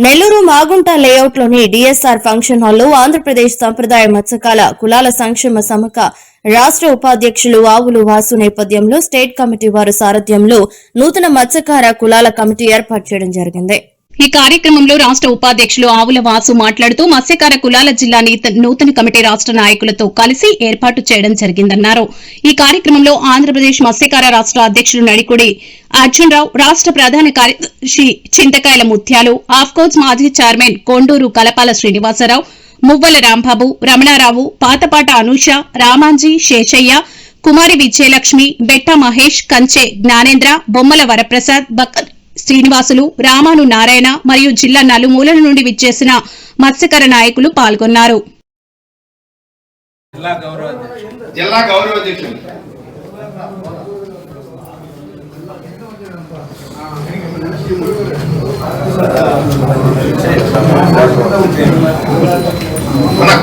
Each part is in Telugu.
నెల్లూరు మాగుంట లేఅవుట్లోని డిఎస్ఆర్ ఫంక్షన్ హాల్లో ఆంధ్రప్రదేశ్ సంప్రదాయ మత్స్యకాల కులాల సంక్షేమ సమక రాష్ట్ర ఉపాధ్యక్షులు ఆవులు వాసు నేపథ్యంలో స్టేట్ కమిటీ వారు సారథ్యంలో నూతన మత్స్యకార కులాల కమిటీ ఏర్పాటు చేయడం జరిగింది. ఈ కార్యక్రమంలో రాష్ట్ర ఉపాధ్యక్షులు ఆవుల వాసు మాట్లాడుతూ మత్స్యకార కులాల జిల్లా నూతన కమిటీ రాష్ట్ర నాయకులతో కలిసి ఏర్పాటు చేయడం జరిగిందన్నారు. ఈ కార్యక్రమంలో ఆంధ్రప్రదేశ్ మత్స్యకార రాష్ట్ర అధ్యక్షులు నడికుడి అర్జునరావు రాష్ట్ర ప్రధాన కార్యదర్శి చింతకాయల ముత్యాలు ఆఫ్కోర్స్ మాజీ చైర్మన్ కొండూరు కలపాల శ్రీనివాసరావు మువ్వల రాంబాబు రమణారావు పాతపాట అనూష రామాంజీ శేషయ్య కుమారి విజయలక్ష్మి బెట్ట మహేష్ కంచె జ్ఞానేంద్ర బొమ్మల వరప్రసాద్ బక్క శ్రీనివాసులు రామాను నారాయణ మరియు జిల్లా నలుమూలల నుండి విచ్చేసిన మత్స్యకర నాయకులు పాల్గొన్నారు.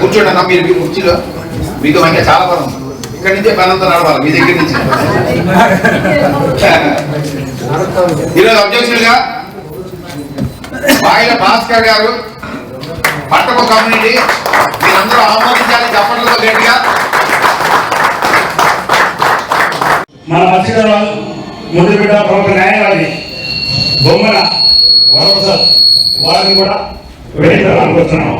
కూర్చోండి అన్న మీరు మీ కుర్చీలో. మీతో ఇంకా చాలా బలం ఇక్కడి నుంచే పని నడవాలి మీ దగ్గర నుంచి. ఈరోజు అధ్యక్షులుగా బాయిల భాస్కర్ గారు పట్టపు కమ్యూనిటీ మీరందరూ ఆమోదించాలి చప్పట్లతో గట్టిగా. మన మత్స్యకార ముందు బిడ్డ ప్రభుత్వ న్యాయవాది బొమ్మల వరప్రసాద్ వారిని కూడా వెళ్ళి అనుకుంటున్నాము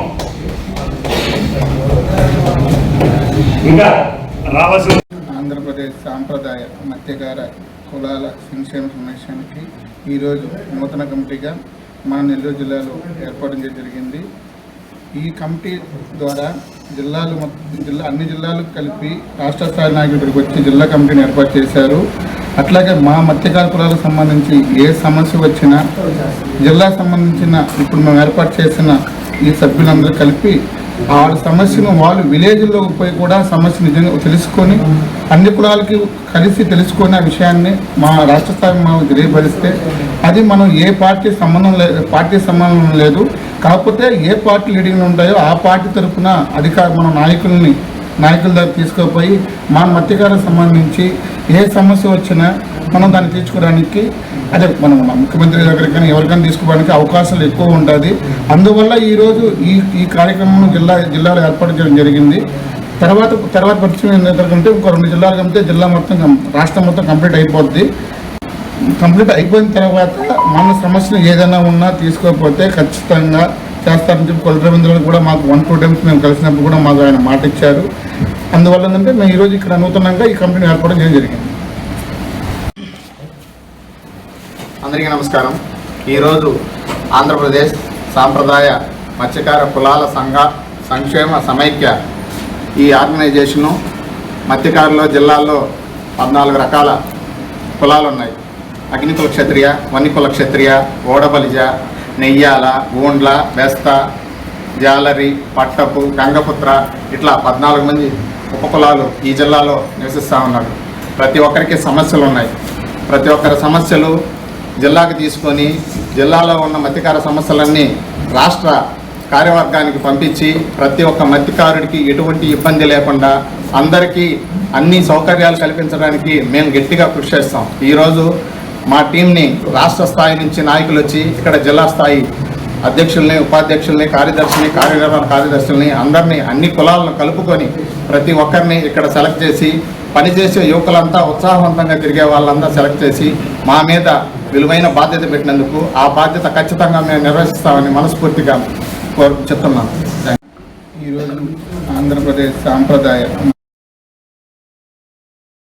ఇంకా రావాల్సిన ఆంధ్రప్రదేశ్ సాంప్రదాయ మత్స్యకార కులాల సంక్షేమ సంరక్షణకి ఈరోజు నూతన కమిటీగా మా నెల్లూరు జిల్లాలో ఏర్పాటు చేయడం జరిగింది. ఈ కమిటీ ద్వారా జిల్లాలు జిల్లా అన్ని జిల్లాలు కలిపి రాష్ట్ర స్థాయి నాయకుడికి వచ్చి జిల్లా కమిటీని ఏర్పాటు చేశారు. అట్లాగే మా మత్స్యకార కులాలకు సంబంధించి ఏ సమస్య వచ్చినా జిల్లాకు సంబంధించిన ఇప్పుడు మేము ఏర్పాటు చేసిన ఈ సభ్యులందరూ కలిపి ఆ సమస్యను వాళ్ళు విలేజ్లో పోయి కూడా సమస్య నిజంగా తెలుసుకొని అన్ని కులాలకి కలిసి తెలుసుకొని ఆ విషయాన్ని మా రాష్ట్ర స్థాయి మనం తెలియపరిస్తే అది మనం ఏ పార్టీ సంబంధం లేదు పార్టీ సంబంధం లేదు. కాకపోతే ఏ పార్టీ లీడింగ్ ఉంటాయో ఆ పార్టీ తరఫున అధికార మన నాయకుల్ని నాయకుల దగ్గర తీసుకుపోయి మా మత్స్యకారకు సంబంధించి ఏ సమస్య వచ్చినా మనం దాన్ని తీర్చుకోవడానికి అదే మనం ముఖ్యమంత్రి దగ్గరికైనా ఎవరికైనా తీసుకోవడానికి అవకాశాలు ఎక్కువ ఉంటుంది అందువల్ల ఈరోజు ఈ ఈ కార్యక్రమం జిల్లా జిల్లాలో ఏర్పాటు చేయడం జరిగింది. తర్వాత తర్వాత పరిచయం ఏంటంటే ఇంకో రెండు జిల్లాలు కంటే జిల్లా మొత్తం రాష్ట్రం మొత్తం కంప్లీట్ అయిపోద్ది. కంప్లీట్ అయిపోయిన తర్వాత మన సమస్యలు ఏదైనా ఉన్నా తీసుకోకపోతే ఖచ్చితంగా చేస్తారని చెప్పి కొలరవీంద్రులు కూడా మాకు వన్ టూ టైమ్స్ మేము కలిసినప్పుడు కూడా మాకు ఆయన మాట ఇచ్చారు అందువల్ల ఏంటంటే మేము ఈరోజు ఇక్కడ నూతనంగా ఈ కంపెనీ ఏర్పడడం చేయడం జరిగింది. అందరికీ నమస్కారం. ఈరోజు ఆంధ్రప్రదేశ్ సాంప్రదాయ మత్స్యకార కులాల సంఘ సంక్షేమ సమైక్య ఈ ఆర్గనైజేషను మత్స్యకారుల జిల్లాల్లో పద్నాలుగు రకాల కులాలు ఉన్నాయి అగ్నికుల క్షత్రియ వన్నికుల క్షత్రియ ఓడబలిజ నెయ్యాల గూండ్ల బెస్త జాలరి పట్టపు గంగపుత్ర ఇట్లా పద్నాలుగు మంది ఉపకులాలు ఈ జిల్లాలో నివసిస్తూ ఉన్నారు ప్రతి ఒక్కరికి సమస్యలు ఉన్నాయి. ప్రతి ఒక్కరి సమస్యలు జిల్లాకు తీసుకొని జిల్లాలో ఉన్న మత్స్యకార సమస్యలన్నీ రాష్ట్ర కార్యవర్గానికి పంపించి ప్రతి ఒక్క మత్స్యకారుడికి ఎటువంటి ఇబ్బంది లేకుండా అందరికీ అన్ని సౌకర్యాలు కల్పించడానికి మేము గట్టిగా కృషి చేస్తాం. ఈరోజు మా టీంని రాష్ట్ర స్థాయి నుంచి నాయకులు వచ్చి ఇక్కడ జిల్లా స్థాయి అధ్యక్షుల్ని ఉపాధ్యక్షుల్ని కార్యదర్శిని కార్యనిర్వహణ కార్యదర్శుల్ని అందరినీ అన్ని కులాలను కలుపుకొని ప్రతి ఒక్కరిని ఇక్కడ సెలెక్ట్ చేసి పనిచేసే యువకులంతా ఉత్సాహవంతంగా తిరిగే వాళ్ళంతా సెలెక్ట్ చేసి మా మీద విలువైన బాధ్యత పెట్టినందుకు ఆ బాధ్యత ఖచ్చితంగా మేము నిర్వహిస్తామని మనస్ఫూర్తిగా కోరు చెప్తున్నాను. ఈరోజు ఆంధ్రప్రదేశ్ సాంప్రదాయ